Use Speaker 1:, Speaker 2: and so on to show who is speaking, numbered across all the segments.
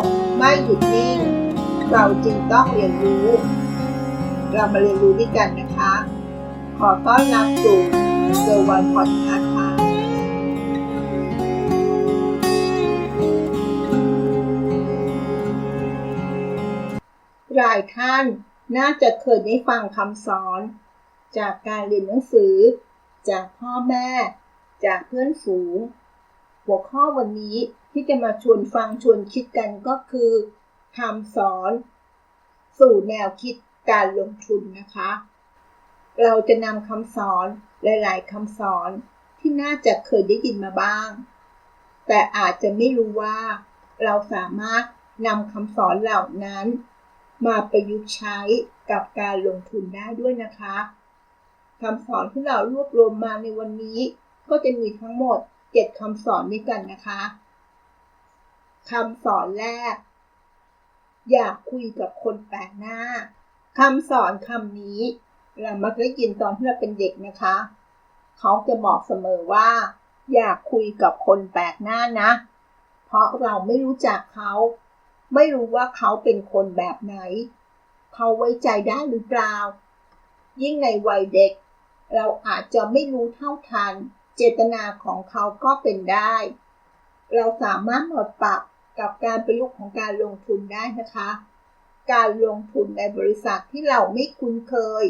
Speaker 1: กไม่หยุดนิ่ง เราจึงต้องเรียนรู้ เรามาเรียนรู้ด้วยกันนะคะ ขอต้อนรับสู่เซอร์วันพอดคาส์ค่ะหลายท่านน่าจะเคยได้ฟังคำสอน จากการเรียนหนังสือ จากพ่อแม่ จากเพื่อนฝูง หัวข้อวันนี้ ที่จะมาชวนฟังชวนคิดกันก็คือคำสอนสู่แนวคิดการลงทุนนะคะ เราจะนำคำสอนหลาย ๆคำสอนที่น่าจะเคยได้ยินมาบ้าง แต่อาจจะไม่รู้ว่า เราสามารถนำคำสอนเหล่านั้น มาประยุกต์ใช้กับการลงทุนได้ด้วยนะคะคำสอนที่เรารวบรวมมาในวันนี้ ก็จะมีทั้งหมด 7คำสอนด้วยกันนะคะ คำสอนแรก อยากคุยกับคนแปลกหน้าคำสอนคำนี้ เรามักได้ยินตอนที่เราเป็นเด็กนะคะ เขาจะบอกเสมอว่า อยากคุยกับคนแปลกหน้านะ เพราะเราไม่รู้จักเขา ไม่รู้ว่าเขาเป็นคนแบบไหน เขาไว้ใจได้หรือเปล่า ยิ่งในวัยเด็ก เราอาจจะไม่รู้เท่าทัน เจตนาของเขาก็เป็นได้ เราสามารถหมาปรับ กับการประยุกต์ของการลงทุนได้นะคะ การลงทุนในบริษัทที่เราไม่คุ้นเคย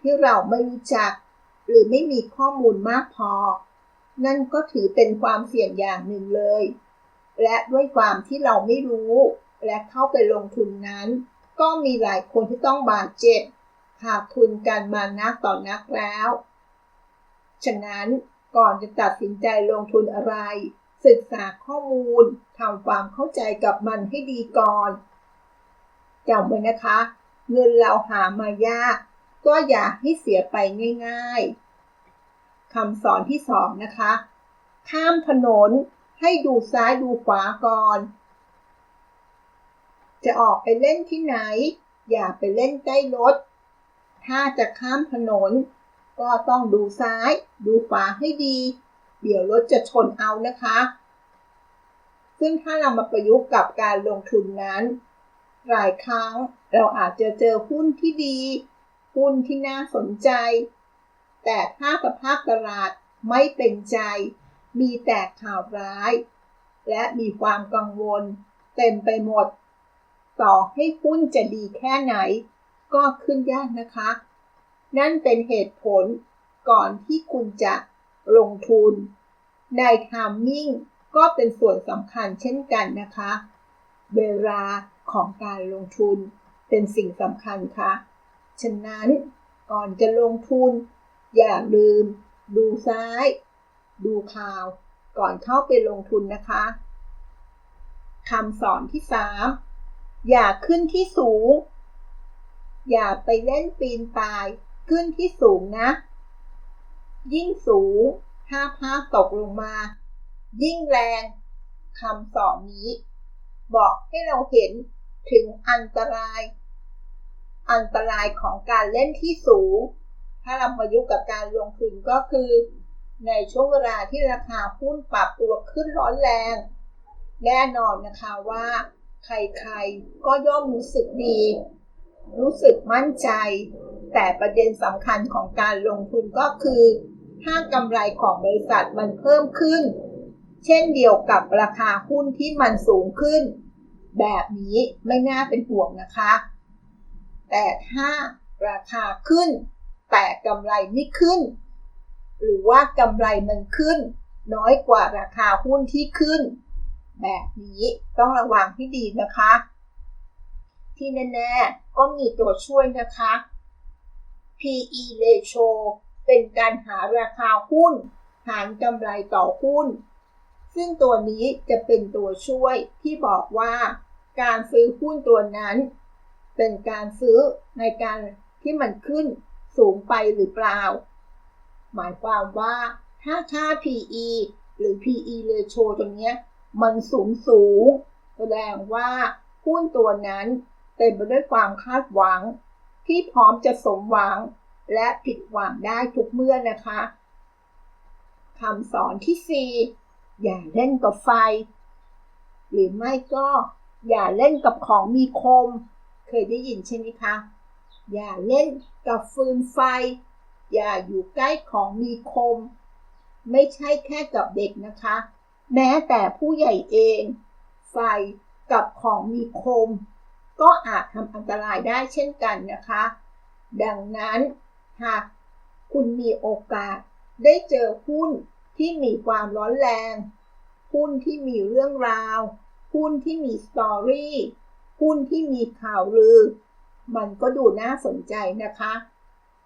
Speaker 1: ที่เราไม่รู้จัก หรือไม่มีข้อมูลมากพอ นั่นก็ถือเป็นความเสี่ยงอย่างหนึ่งเลย และด้วยความที่เราไม่รู้ และเข้าไปลงทุนนั้น ก็มีหลายคนที่ต้องบาดเจ็บขาดทุนกันมานักต่อนักแล้ว ฉะนั้นก่อนจะตัดสินใจลงทุนอะไร ศึกษาข้อมูลทำความเข้าใจกับมันให้ดีก่อนจำไว้นะคะ เงินเราหามายาก ก็อย่าให้เสียไปง่าย ๆคำสอนที่สองนะคะ ข้ามถนนให้ดูซ้ายดูขวาก่อน จะออกไปเล่นที่ไหน อย่าไปเล่นใกล้รถ ถ้าจะข้ามถนน ก็ต้องดูซ้าย ดูขวาให้ดี เดี๋ยวรถจะชนเอานะคะ ซึ่งถ้าเรามาประยุกต์กับการลงทุนนั้น หลายครั้งเราอาจจะเจอหุ้นที่ดี หุ้นที่น่าสนใจ แต่ถ้าสภาพตลาดไม่เป็นใจ มีแต่ข่าวร้าย และมีความกังวล เต็มไปหมด ต่อให้หุ้นจะดีแค่ไหน ก็ขึ้นยากนะคะ นั่นเป็นเหตุผลก่อนที่คุณจะ ลงทุน ในทามมิ่งก็เป็นส่วนสำคัญเช่นกันนะคะ เวลาของการลงทุนเป็นสิ่งสำคัญค่ะ ฉะนั้นก่อนจะลงทุน อย่าลืม ดูซ้าย ดูข่าว ก่อนเข้าไปลงทุนนะคะคำสอนที่ 3 อย่าขึ้นที่สูง อย่าไปเล่นปีนป่าย ขึ้นที่สูงนะ ยิ่งสูงถ้าพลาดตกลงมา ยิ่งแรงคำสอนนี้ บอกให้เราเห็นถึงอันตราย อันตรายของการเล่นที่สูง ถ้าเราประยุกต์กับการลงทุนก็คือ ในช่วงเวลาที่ราคาหุ้นปรับตัวขึ้นร้อนแรง แน่นอนนะคะว่า ใครๆก็ย่อมรู้สึกดี รู้สึกมั่นใจ แต่ประเด็นสำคัญของการลงทุนก็คือ ถ้ากำไรของบริษัทมันเพิ่มขึ้น เช่นเดียวกับราคาหุ้นที่มันสูงขึ้น แบบนี้ไม่น่าเป็นห่วงนะคะ แต่ถ้าราคาขึ้น แต่กำไรไม่ขึ้น หรือว่ากำไรมันขึ้น น้อยกว่าราคาหุ้นที่ขึ้น แบบนี้ต้องระวังให้ดีนะคะ ที่แน่ๆก็มีตัวช่วยนะคะ PE ratio เป็นการหาราคาหุ้น หารกำไรต่อหุ้น ซึ่งตัวนี้จะเป็นตัวช่วยที่บอกว่า การซื้อหุ้นตัวนั้น เป็นการซื้อในการที่มันขึ้นสูงไปหรือเปล่า หมายความว่าถ้าค่า PE หรือ PE ratio ตัวนี้มันสูงสูง แสดงว่าหุ้นตัวนั้นเต็มไปด้วยความคาดหวัง ที่พร้อมจะสมหวัง และผิดหวังได้ทุกเมื่อนะคะคำสอนที่ 4 อย่าเล่นกับไฟ หรือไม่ก็อย่าเล่นกับของมีคม เคยได้ยินใช่ไหมคะ อย่าเล่นกับฟืนไฟ อย่าอยู่ใกล้ของมีคม ไม่ใช่แค่กับเด็กนะคะ แม้แต่ผู้ใหญ่เอง ไฟกับของมีคม ก็อาจทำอันตรายได้เช่นกันนะคะ ดังนั้น หากคุณมีโอกาสได้เจอหุ้นที่มีความร้อนแรง หุ้นที่มีเรื่องราว หุ้นที่มีสตอรี่ หุ้นที่มีข่าวลือ มันก็ดูน่าสนใจนะคะ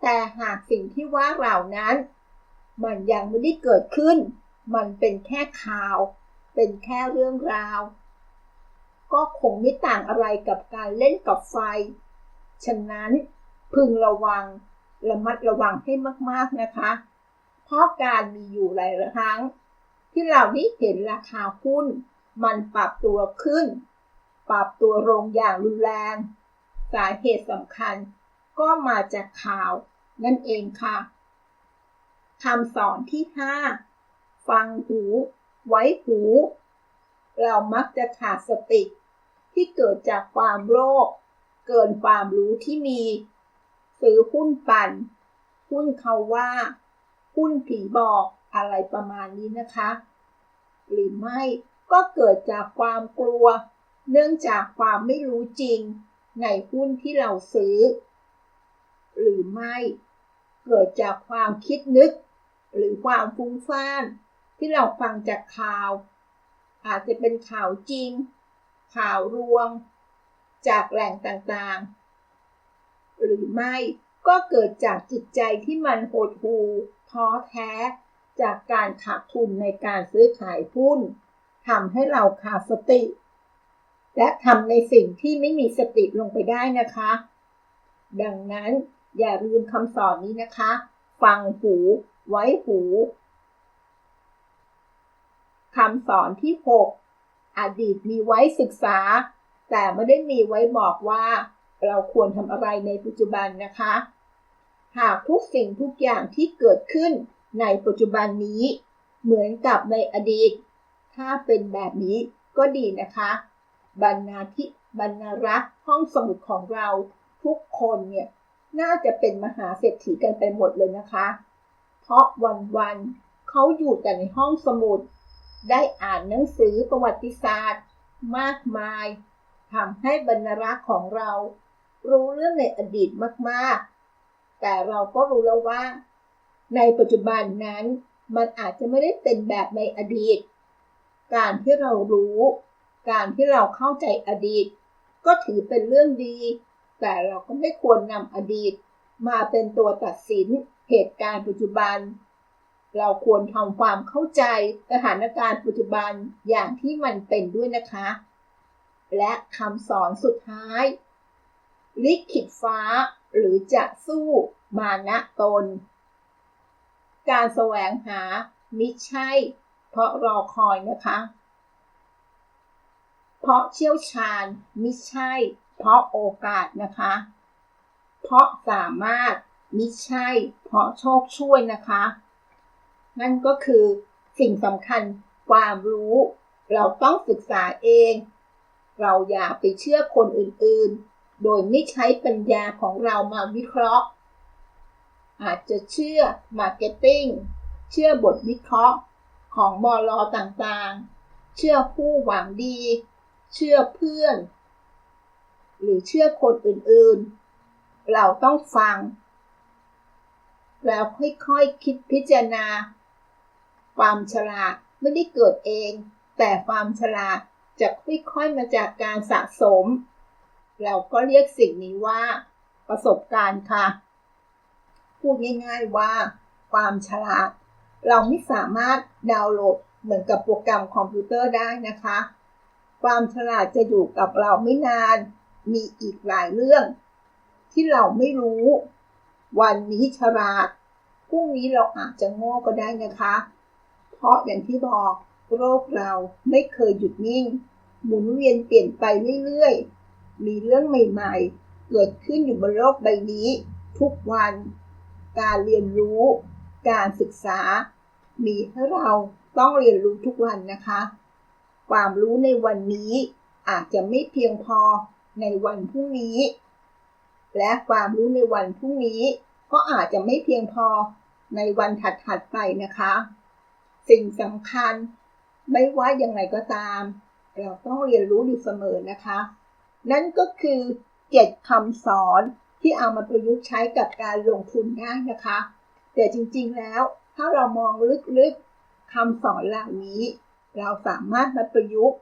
Speaker 1: แต่หากสิ่งที่ว่าเหล่านั้น มันยังไม่ได้เกิดขึ้น มันเป็นแค่ข่าว เป็นแค่เรื่องราว ก็คงไม่ต่างอะไรกับการเล่นกับไฟ ฉะนั้นพึงระวัง ระมัดระวังให้มากๆนะคะ เพราะการมีอยู่หลายครั้ง ที่เราได้เห็นราคาหุ้น มันปรับตัวขึ้น ปรับตัวลงอย่างรุนแรง สาเหตุสำคัญ ก็มาจากข่าวนั่นเองค่ะคำสอนที่ 5 ฟังหู ไว้หู เรามักจะขาดสติ ที่เกิดจากความโลภเกินความรู้ที่มี ซื้อหุ้นปั่นหุ้นเขาว่า หุ้นผีบอกอะไรประมาณนี้นะคะ หรือไม่ก็เกิดจากความกลัว เนื่องจากความไม่รู้จริงในหุ้นที่เราซื้อ หรือไม่เกิดจากความคิดนึก หรือความฟุ้งซ่าน ที่เราฟังจากข่าว อาจจะเป็นข่าวจริง ข่าวรวมจากแหล่งต่างๆ รือไม่ ก็เกิดจากจิตใจที่มันโหดหู่ท้อแท้ จากการขาดทุนในการซื้อขายหุ้นทำให้เราขาดสติ และทำในสิ่งที่ไม่มีสติลงไปได้นะคะ ดังนั้นอย่าลืมคำสอนนี้นะคะ ฟังหูไว้หูคำสอนที่ 6 อดีตมีไว้ศึกษา แต่ไม่ได้มีไว้บอกว่า เราควรทำอะไรในปัจจุบันนะคะ หากทุกสิ่งทุกอย่างที่เกิดขึ้นในปัจจุบันนี้ เหมือนกับในอดีต ถ้าเป็นแบบนี้ก็ดีนะคะ บรรณาธิบรรณารักษ์ห้องสมุดของเราทุกคนเนี่ยน่าจะเป็นมหาเศรษฐีกันไปหมดเลยนะคะ เพราะวันๆเขาอยู่แต่ในห้องสมุด ได้อ่านหนังสือประวัติศาสตร์ มากมายทำให้บรรณารักษ์ของเรา รู้เรื่องในอดีตมากๆ แต่เราก็รู้แล้วว่า ในปัจจุบันนั้นมันอาจจะไม่ได้เป็นแบบในอดีต การที่เรารู้ การที่เราเข้าใจอดีต ก็ถือเป็นเรื่องดี แต่เราก็ไม่ควรนำอดีต มาเป็นตัวตัดสินเหตุการณ์ปัจจุบัน เราควรทำความเข้าใจสถานการณ์ปัจจุบันอย่างที่มันเป็นด้วยนะคะ และคำสอนสุดท้าย ลิขิตฟ้า หรือจะสู้มานะตน การแสวงหามิใช่ เพราะรอคอยนะคะ เพราะเชี่ยวชาญมิใช่ เพราะโอกาสนะคะ เพราะสามารถมิใช่ เพราะโชคช่วยนะคะ นั่นก็คือสิ่งสำคัญความรู้ เราต้องศึกษาเอง เราอย่าไปเชื่อคนอื่นๆ โดยไม่ใช้ปัญญาของเรามาวิเคราะห์ อาจจะเชื่อ Marketing เชื่อบทวิเคราะห์ของบอลอต่างๆ เชื่อผู้หวังดี เชื่อเพื่อน หรือเชื่อคนอื่นๆ เราต้องฟัง แล้วค่อยๆคคิดพิจารณา ความฉลาดไม่ได้เกิดเอง แต่ความฉลาดจะค่อยๆมาจากการสะสม เราก็เรียกสิ่งนี้ว่า ประสบการณ์ค่ะ พูดง่ายๆว่า ความฉลาด เราไม่สามารถดาวน์โหลดเหมือนกับโปรแกรมคอมพิวเตอร์ได้นะคะ ความฉลาดจะอยู่กับเราไม่นาน มีอีกหลายเรื่อง ที่เราไม่รู้ วันนี้ฉลาดพรุ่งนี้เราอาจจะโง่ก็ได้นะคะ เพราะอย่างที่บอกโรคเราไม่เคยหยุดนิ่ง หมุนเวียนเปลี่ยนไปเรื่อยๆ มีเรื่องใหม่ๆ เกิดขึ้นอยู่บนโลกใบนี้ ทุกวัน การเรียนรู้ การศึกษา มีให้เราต้องเรียนรู้ทุกวันนะคะ ความรู้ในวันนี้อาจจะไม่เพียงพอในวันพรุ่งนี้ และความรู้ในวันพรุ่งนี้ ก็อาจจะไม่เพียงพอในวันถัดๆไปนะคะ สิ่งสำคัญไม่ว่ายังไงก็ตาม เราต้องเรียนรู้อยู่เสมอนะคะ นั่นก็คือเจ็ดคำสอนที่เอามาประยุกต์ใช้กับการลงทุนได้นะคะ แต่จริงๆแล้วถ้าเรามองลึกๆคำสอนเหล่านี้ เราสามารถมาประยุกต์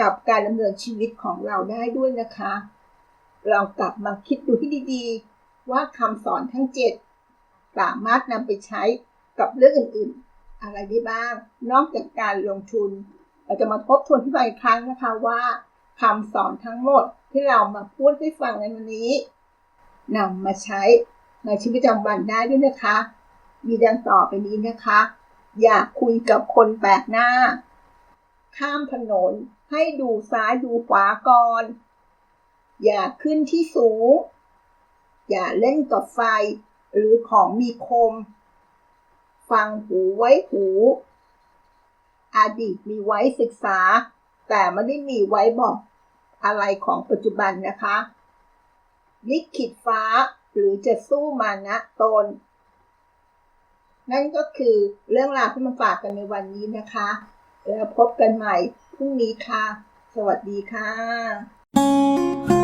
Speaker 1: กับการดำเนินชีวิตของเราได้ด้วยนะคะ เรากลับมาคิดดูที่ดีๆ ว่าคำสอนทั้งเจ็ดสามารถนำไปใช้กับเรื่องอื่นๆ อะไรได้บ้าง นอกจากการลงทุน เราจะมาทบทวนที่ไปครั้งนะคะว่าคำสอนทั้งหมด ที่เรามาพูดให้ฟังในวันนี้นำมาใช้ในชีวิตประจำวันได้ด้วยนะคะ มีดังต่อไปนี้นะคะ อย่าคุยกับคนแปลกหน้า ข้ามถนนให้ดูซ้ายดูขวาก่อน อย่าขึ้นที่สูง อย่าเล่นกับไฟ หรือของมีคม ฟังหูไว้หู อดีตมีไว้ศึกษา แต่ไม่ได้มีไว้บอก อะไรของปัจจุบันนะคะลิขิตฟ้าหรือจะสู้มานะตน นั่นก็คือเรื่องราวที่มาฝากกันในวันนี้นะคะ แล้วพบกันใหม่พรุ่งนี้ค่ะ สวัสดีค่ะ